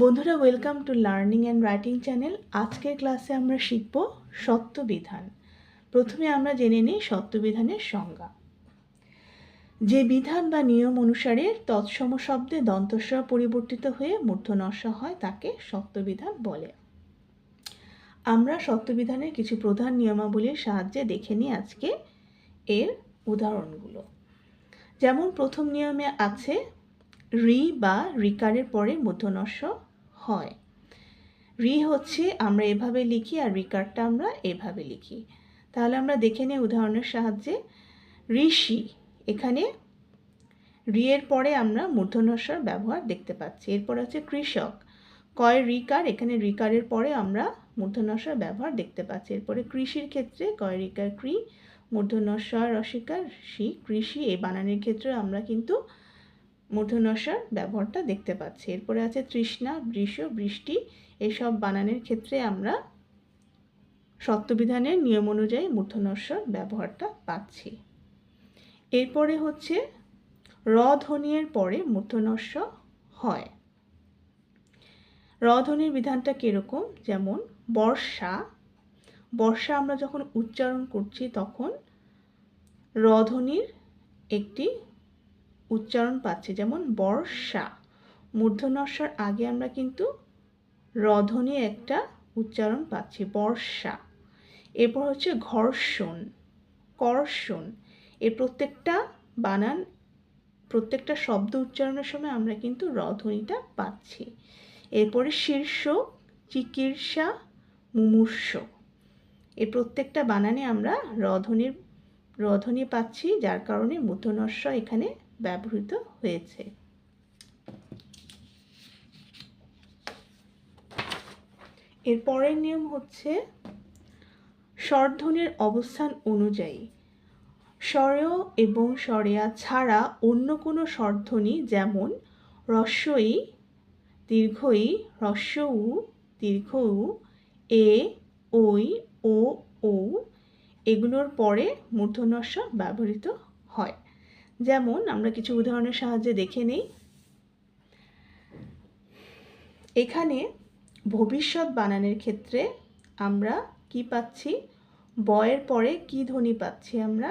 বন্ধুরা welcome to learning and writing channel আজকের ক্লাসে আমরা শিখব সত্যবিধান। প্রথমে আমরা জেনে নিই সত্যবিধানের সংজ্ঞা। যে বিধান বা নিয়ম অনুসারে তৎসম শব্দে দন্তস্ব পরিবর্তিত হয়ে মূর্ধনস্ব হয়, তাকে সত্যবিধান বলে। আমরা সত্যবিধানের কিছু প্রধান নিয়মাবলীর সাহায্যে দেখে নিই আজকে এর উদাহরণগুলো। যেমন প্রথম নিয়মে আছে, রি বা রিকারের পরে মূর্ধনস্ব হয়। রি হচ্ছে আমরা এভাবে লিখি আর রিকারটা আমরা এভাবে লিখি। তাহলে আমরা দেখে নিই উদাহরণের সাহায্যে। ঋষি, এখানে রি এর পরে আমরা মূর্ধন্যস্বর ব্যবহার দেখতে পাচ্ছি। এরপর হচ্ছে কৃষক। কয় রিকার? এখানে রিকারের পরে আমরা মূর্ধন্যস্বর ব্যবহার দেখতে পাচ্ছি। এরপরে কৃষির ক্ষেত্রে কয় রিকার? ক্রি মূর্ধন্যস্বর রসিকার সি কৃষি এই বানানের ক্ষেত্রে আমরা কিন্তু মূর্ধন্যস্বর ব্যবহারটা দেখতে পাচ্ছি। এরপরে আছে তৃষ্ণা, বৃষ, বৃষ্টি, এসব বানানের ক্ষেত্রে আমরা সত্যবিধানের নিয়ম অনুযায়ী মূর্ধন্যস্বর ব্যবহারটা পাচ্ছি। এরপরে হচ্ছে র ধ্বনির পরে মূর্ধন্যস্ব হয়। র ধ্বনির বিধানটা কীরকম? যেমন বর্ষা বর্ষা আমরা যখন উচ্চারণ করছি তখন রধ্বনির একটি উচ্চারণ পাচ্ছি, যেমন বর্ষা। মূর্ধন্যস্বর আগে আমরা কিন্তু রধ্বনি একটা উচ্চারণ পাচ্ছি, বর্ষা। এরপর হচ্ছে ঘর্ষণ, কর্ষণ। এর প্রত্যেকটা বানান, প্রত্যেকটা শব্দ উচ্চারণের সময় আমরা কিন্তু রধ্বনিটা পাচ্ছি। এরপরে শীর্ষ, চিকিৎসা, মুমূর্ষ। এর প্রত্যেকটা বানানে আমরা রধ্বনির রধ্বনি পাচ্ছি, যার কারণে মূর্ধনস্ব এখানে ব্যবহৃত হয়েছে। এর পরের নিয়ম হচ্ছে স্বরধ্বনির অবস্থান অনুযায়ী। স্বরেয় এবং স্বরেয়া ছাড়া অন্য কোনো স্বরধ্বনি যেমন রস্যই, দীর্ঘই হ্রস্ব উ দীর্ঘ উ এ ওই ও ও এগুলোর পরে মূর্ধন্যস্ব ব্যবহৃত হয়। যেমন আমরা কিছু উদাহরণের সাহায্যে দেখে নিই। এখানে ভবিষ্যৎ বানানের ক্ষেত্রে আমরা কি পাচ্ছি? বয়ের পরে কি ধ্বনি পাচ্ছি আমরা?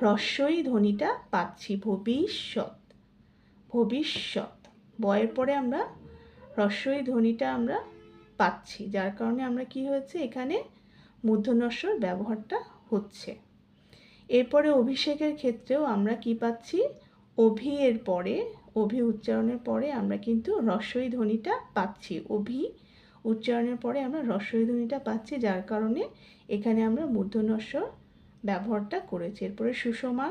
হ্রস্বই ধ্বনিটা পাচ্ছি, ভবিষ্যৎ ভবিষ্যৎ। বয়ের পরে আমরা হ্রস্বই ধ্বনিটা আমরা পাচ্ছি, যার কারণে আমরা কি হয়েছে? এখানে মূর্ধন্যস্বর ব্যবহারটা হচ্ছে। এরপরে অভিষেকের ক্ষেত্রেও আমরা কি পাচ্ছি? অভি এর পরে, অভি উচ্চারণের পরে আমরা কিন্তু রস্বই ধ্বনিটা পাচ্ছি। অভি উচ্চারণের পরে আমরা রস্বই ধ্বনিটা পাচ্ছি, যার কারণে এখানে আমরা মূর্ধন্যস্বর ব্যবহারটা করেছি। এরপরে সুষমা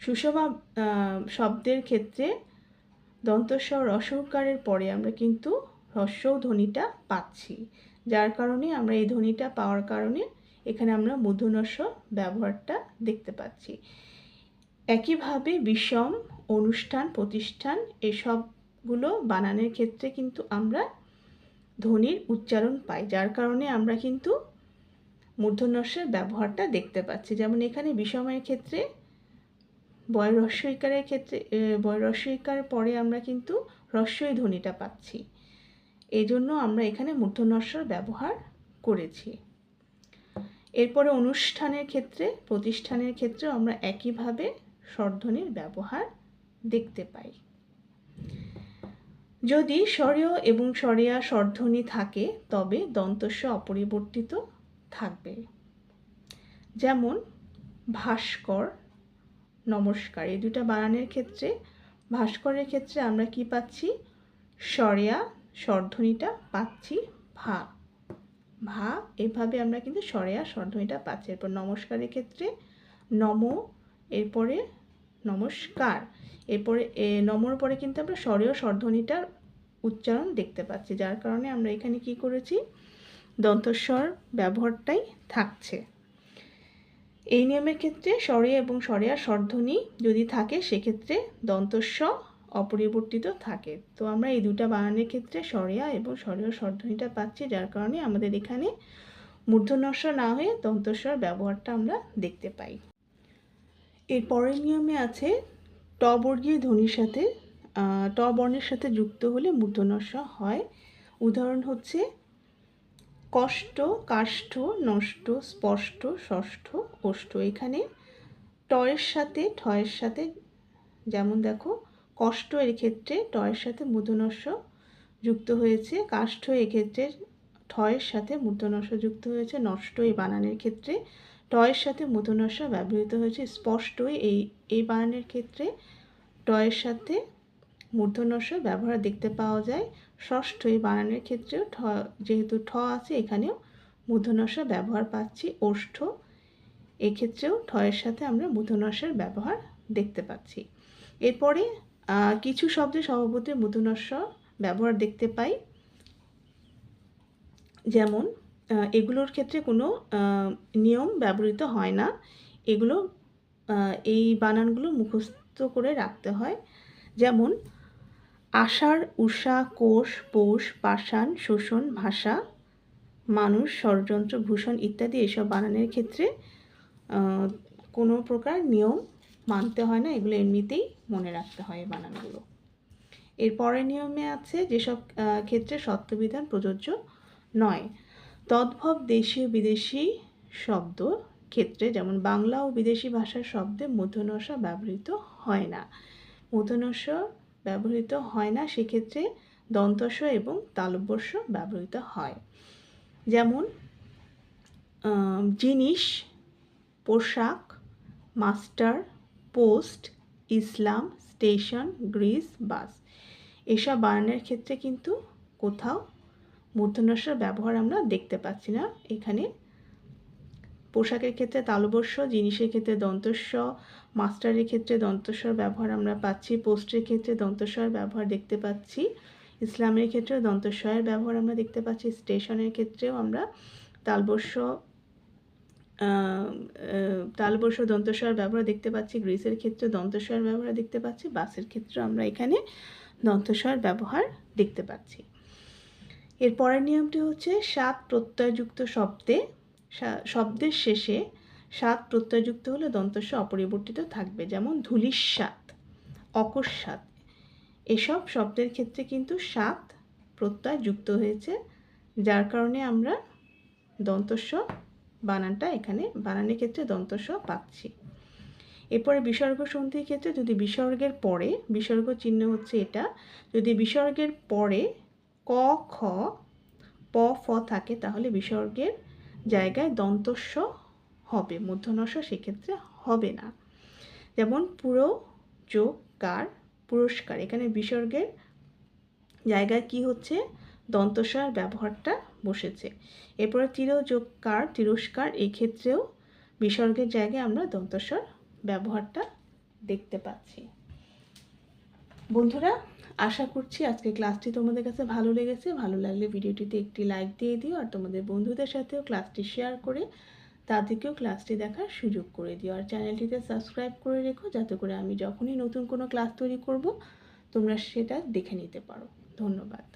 সুষমা শব্দের ক্ষেত্রে দন্তস্বর রসকারের পরে আমরা কিন্তু হ্রস্ব ধ্বনিটা পাচ্ছি। যার কারণে আমরা এই ধ্বনিটা পাওয়ার কারণে এখানে আমরা মধুনস্ব ব্যবহারটা দেখতে পাচ্ছি। একইভাবে বিষম, অনুষ্ঠান, প্রতিষ্ঠান এসবগুলো বানানের ক্ষেত্রে কিন্তু আমরা ধ্বনির উচ্চারণ পাই, যার কারণে আমরা কিন্তু মূর্ধন্যস্বের ব্যবহারটা দেখতে পাচ্ছি। যেমন এখানে বিষমের ক্ষেত্রে বয় রস্বইকারের ক্ষেত্রে বয় রস্বইকারের পরে আমরা কিন্তু রস্বই ধ্বনিটা পাচ্ছি। এই জন্য আমরা এখানে মূর্ধন্যস্বর ব্যবহার করেছি। এরপরে অনুষ্ঠানের ক্ষেত্রে, প্রতিষ্ঠানের ক্ষেত্রে আমরা একইভাবে স্বরধ্বনির ব্যবহার দেখতে পাই। যদি স্বরীয় এবং স্বরিয়া স্বরধ্বনি থাকে, তবে দন্তস্ব অপরিবর্তিত থাকবে। যেমন, ভাস্কর, নমস্কার, এই দুটা বানানের ক্ষেত্রে, ভাস্করের ক্ষেত্রে আমরা কি পাচ্ছি? স্বরিয়া স্বরধ্বনিটা পাচ্ছি ভা ভা, এভাবে আমরা কিন্তু স্বরেয়া, স্বরধ্বনিটা পাচ্ছি। এরপর নমস্কারের ক্ষেত্রে নম, এরপরে নমস্কার, এরপরে নমর পরে কিন্তু আমরা স্বরেয় স্বরধ্বনিটার উচ্চারণ দেখতে পাচ্ছি, যার কারণে আমরা এখানে কি করেছি? দন্তস্বর ব্যবহারটাই থাকছে। এই নিয়মের ক্ষেত্রে স্বরে এবং স্বরেয়া স্বরধ্বনি যদি থাকে, সেক্ষেত্রে দন্তস্ব অপরিবর্তিত থাকে। তো আমরা এই দুটা বানানের ক্ষেত্রে সরিয়া এবং সরিয় স্বরধ্বনিটা পাচ্ছি, যার কারণে আমাদের এখানে মূর্ধন্যস্ব না হয়ে দন্তস্বর ব্যবহারটা আমরা দেখতে পাই। এর পরের নিয়মে আছে টবর্গীয় ধ্বনির সাথে ট বর্ণের সাথে যুক্ত হলে মূর্ধনস্য হয়। উদাহরণ হচ্ছে, কষ্ট, কাষ্ঠ, নষ্ট, স্পষ্ট, ষষ্ঠ ওষ্ঠ এখানে টয়ের সাথে ঠয়ের সাথে, যেমন দেখো কষ্ট এর ক্ষেত্রে টয়ের সাথে মূর্ধনস্য যুক্ত হয়েছে, কাষ্ঠ এক্ষেত্রে ঠয়ের সাথে মূর্ধনস্য যুক্ত হয়েছে, নষ্ট এই বানানের ক্ষেত্রে টয়ের সাথে মূর্ধনস্য ব্যবহৃত হয়েছে, স্পষ্ট এই এই বানানের ক্ষেত্রে টয়ের সাথে মূর্ধনস্য ব্যবহার দেখতে পাওয়া যায়, ষষ্ঠ এই বানানের ক্ষেত্রেও ঠ, যেহেতু ঠ আছে এখানেও মূর্ধনস্য ব্যবহার পাচ্ছি, ওষ্ঠ এক্ষেত্রেও ঠয়ের সাথে আমরা মূর্ধনস্যের ব্যবহার দেখতে পাচ্ছি। এরপরে কিছু শব্দে স্বভাবতে মূর্ধনস্য ব্যবহার দেখতে পাই। যেমন এগুলোর ক্ষেত্রে কোনো নিয়ম ব্যবহৃত হয় না। এগুলো এই বানানগুলো মুখস্থ করে রাখতে হয়। যেমন, আষাঢ় উষা কোষ, পোষ, পাষাণ, শোষণ, ভাষা, মানুষ, ষড়যন্ত্র, ভূষণ ইত্যাদি এসব বানানের ক্ষেত্রে কোনো প্রকার নিয়ম মানতে হয় না, এগুলো এমনিতেই মনে রাখতে হয় এই বানানগুলো। এর পরের নিয়মে আছে যেসব ক্ষেত্রে সত্যবিধান প্রযোজ্য নয়। তদ্ভব দেশীয় বিদেশি শব্দ ক্ষেত্রে যেমন বাংলা ও বিদেশি ভাষার শব্দে মূর্ধন্যস্য ব্যবহৃত হয় না। মূর্ধন্যস্য ব্যবহৃত হয় না, সেক্ষেত্রে দন্তস্ব এবং তালব্যস্য ব্যবহৃত হয়। যেমন জিনিস, পোশাক, মাস্টার পোস্ট, ইসলাম, স্টেশন, গ্রিস, বাস। এসব বানানের ক্ষেত্রে কিন্তু কোথাও মূর্ধন্যস্যের ব্যবহার আমরা দেখতে পাচ্ছি না। এখানে পোশাকের ক্ষেত্রে তালবস্য জিনিসের ক্ষেত্রে দন্তস্ব মাস্টারের ক্ষেত্রে দন্তস্বর ব্যবহার আমরা পাচ্ছি, পোস্টের ক্ষেত্রে দন্তস্বর ব্যবহার দেখতে পাচ্ছি, ইসলামের ক্ষেত্রেও দন্তস্বয়ের ব্যবহার আমরা দেখতে পাচ্ছি, স্টেশনের ক্ষেত্রেও আমরা তালবস্য আহ, দন্তস্বর ব্যবহার দেখতে পাচ্ছি গ্রিসের ক্ষেত্রে দন্তস্বর ব্যবহার দেখতে পাচ্ছি বাসের ক্ষেত্রে আমরা এখানে দন্তস্বর ব্যবহার দেখতে পাচ্ছি। এর পরের নিয়মটি হচ্ছে সাত প্রত্যয়যুক্ত শব্দে শব্দের শেষে সাত প্রত্যয়যুক্ত হলে দন্তস্ব অপরিবর্তিত থাকবে যেমন ধূলিস্বাত অকস্মাৎ। এসব শব্দের ক্ষেত্রে কিন্তু সাত প্রত্যয় যুক্ত হয়েছে যার কারণে আমরা দন্তস্ব বানানটা এখানে বানানের ক্ষেত্রে দন্তস্ব পাচ্ছি। এরপরে বিসর্গ সন্ধির ক্ষেত্রে যদি বিসর্গের পরে, বিসর্গ চিহ্ন হচ্ছে এটা, যদি বিসর্গের পরে ক, খ, প, ফ থাকে তাহলে বিসর্গের জায়গায় দন্তস্ব হবে মূর্ধন্যস্ব সেক্ষেত্রে হবে না। যেমন পুরো যোগ কার পুরস্কার, এখানে বিসর্গের জায়গায় কি হচ্ছে? দন্তস্বর ব্যবহারটা বসেছে। এরপরে তির যোগ কার তিরস্কার এই ক্ষেত্রেও বিসর্গের জায়গায় আমরা দন্তস্বর ব্যবহারটা দেখতে পাচ্ছি। বন্ধুরা, আশা করছি আজকে ক্লাসটি তোমাদের কাছে ভালো লেগেছে। ভালো লাগলে ভিডিওটিতে একটি লাইক দিয়ে দিও আর তোমাদের বন্ধুদের সাথেও ক্লাসটি শেয়ার করে তাদেরকেও ক্লাসটি দেখার সুযোগ করে দিও। আর চ্যানেলটিতে সাবস্ক্রাইব করে রেখো যাতে করে আমি যখনই নতুন কোনো ক্লাস তৈরি করব, তোমরা সেটা দেখে নিতে পারো। ধন্যবাদ।